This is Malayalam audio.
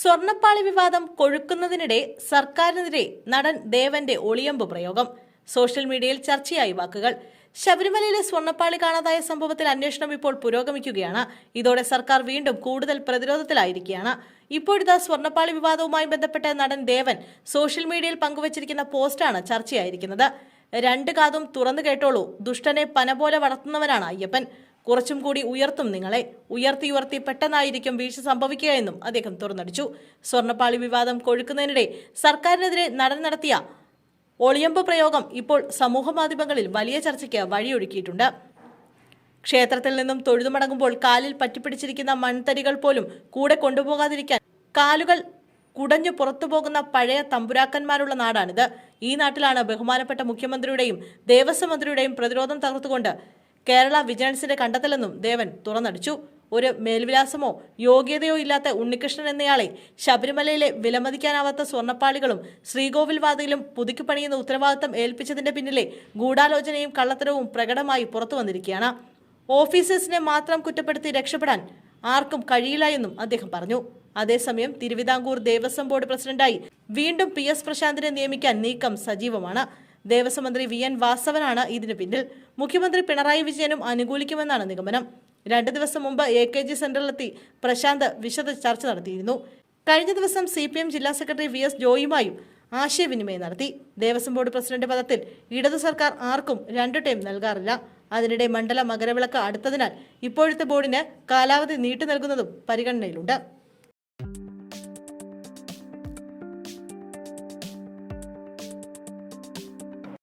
സ്വർണപ്പാളി വിവാദം കൊഴുക്കുന്നതിനിടെ സർക്കാരിനെതിരെ നടൻ ദേവന്റെ ഒളിയമ്പ് പ്രയോഗം. സോഷ്യൽ മീഡിയയിൽ ചർച്ചയായി വാക്കുകൾ. ശബരിമലയിലെ സ്വർണപ്പാളി കാണാതായ സംഭവത്തിൽ അന്വേഷണം ഇപ്പോൾ പുരോഗമിക്കുകയാണ്. ഇതോടെ സർക്കാർ വീണ്ടും കൂടുതൽ പ്രതിരോധത്തിലായിരിക്കുകയാണ്. ഇപ്പോഴിതാ സ്വർണപ്പാളി വിവാദവുമായി ബന്ധപ്പെട്ട നടൻ ദേവൻ സോഷ്യൽ മീഡിയയിൽ പങ്കുവച്ചിരിക്കുന്ന പോസ്റ്റാണ് ചർച്ചയായിരിക്കുന്നത്. രണ്ട് കാതും തുറന്നു കേട്ടോളൂ. ദുഷ്ടനെ പന പോലെ വളർത്തുന്നവനാണ് അയ്യപ്പൻ. കുറച്ചും കൂടി ഉയർത്തും നിങ്ങളെ. ഉയർത്തി ഉയർത്തി പെട്ടെന്നായിരിക്കും വീഴ്ച സംഭവിക്കുക എന്നും അദ്ദേഹം തുറന്നടിച്ചു. സ്വർണപ്പാളി വിവാദം കൊഴുക്കുന്നതിനിടെ സർക്കാരിനെതിരെ നടൻ നടത്തിയ ഒളിയമ്പ് പ്രയോഗം ഇപ്പോൾ സമൂഹമാധ്യമങ്ങളിൽ വലിയ ചർച്ചയ്ക്ക് വഴിയൊരുക്കിയിട്ടുണ്ട്. ക്ഷേത്രത്തിൽ നിന്നും തൊഴുതുമടങ്ങുമ്പോൾ കാലിൽ പറ്റിപ്പിടിച്ചിരിക്കുന്ന മൺതരികൾ പോലും കൂടെ കൊണ്ടുപോകാതിരിക്കാൻ കാലുകൾ കുടഞ്ഞു പുറത്തു പോകുന്ന പഴയ തമ്പുരാക്കന്മാരുള്ള നാടാണിത്. ഈ നാട്ടിലാണ് ബഹുമാനപ്പെട്ട മുഖ്യമന്ത്രിയുടെയും ദേവസ്വം മന്ത്രിയുടെയും പ്രതിരോധം തകർത്തുകൊണ്ട് കേരള വിജിലൻസിന്റെ കണ്ടെത്തലെന്നും ദേവൻ തുറന്നടിച്ചു. ഒരു മേൽവിലാസമോ യോഗ്യതയോ ഇല്ലാത്ത ഉണ്ണികൃഷ്ണൻ എന്നയാളെ ശബരിമലയിലെ വിലമതിക്കാനാവാത്ത സ്വർണപ്പാളികളും ശ്രീകോവിൽ വാതിലും പുതുക്കി പണിയുന്ന ഉത്തരവാദിത്തം ഏൽപ്പിച്ചതിന്റെ പിന്നിലെ ഗൂഢാലോചനയും കള്ളത്തരവും പ്രകടമായി പുറത്തു വന്നിരിക്കുകയാണ്. ഓഫീസേഴ്സിനെ മാത്രം കുറ്റപ്പെടുത്തി രക്ഷപ്പെടാൻ ആർക്കും കഴിയില്ല എന്നും അദ്ദേഹം പറഞ്ഞു. അതേസമയം തിരുവിതാംകൂർ ദേവസ്വം ബോർഡ് പ്രസിഡന്റായി വീണ്ടും പി എസ് പ്രശാന്തിനെ നിയമിക്കാൻ നീക്കം സജീവമാണ്. ദേവസ്വം മന്ത്രി വി എൻ വാസവനാണ് ഇതിനു പിന്നിൽ. മുഖ്യമന്ത്രി പിണറായി വിജയനും അനുകൂലിക്കുമെന്നാണ് നിഗമനം. രണ്ടു ദിവസം മുമ്പ് എ കെ ജി സെന്ററിലെത്തി പ്രശാന്ത് വിശദ ചർച്ച നടത്തിയിരുന്നു. കഴിഞ്ഞ ദിവസം സി പി എം ജില്ലാ സെക്രട്ടറി വി എസ് ജോയുമായും ആശയവിനിമയം നടത്തി. ദേവസ്വം ബോർഡ് പ്രസിഡന്റ് പദത്തിൽ ഇടതു സർക്കാർ ആർക്കും രണ്ടു ടൈം നൽകാറില്ല. അതിനിടെ മണ്ഡല മകരവിളക്ക് അടുത്തതിനാൽ ഇപ്പോഴത്തെ ബോർഡിന് കാലാവധി നീട്ടി നൽകുന്നതും പരിഗണനയിലുണ്ട്.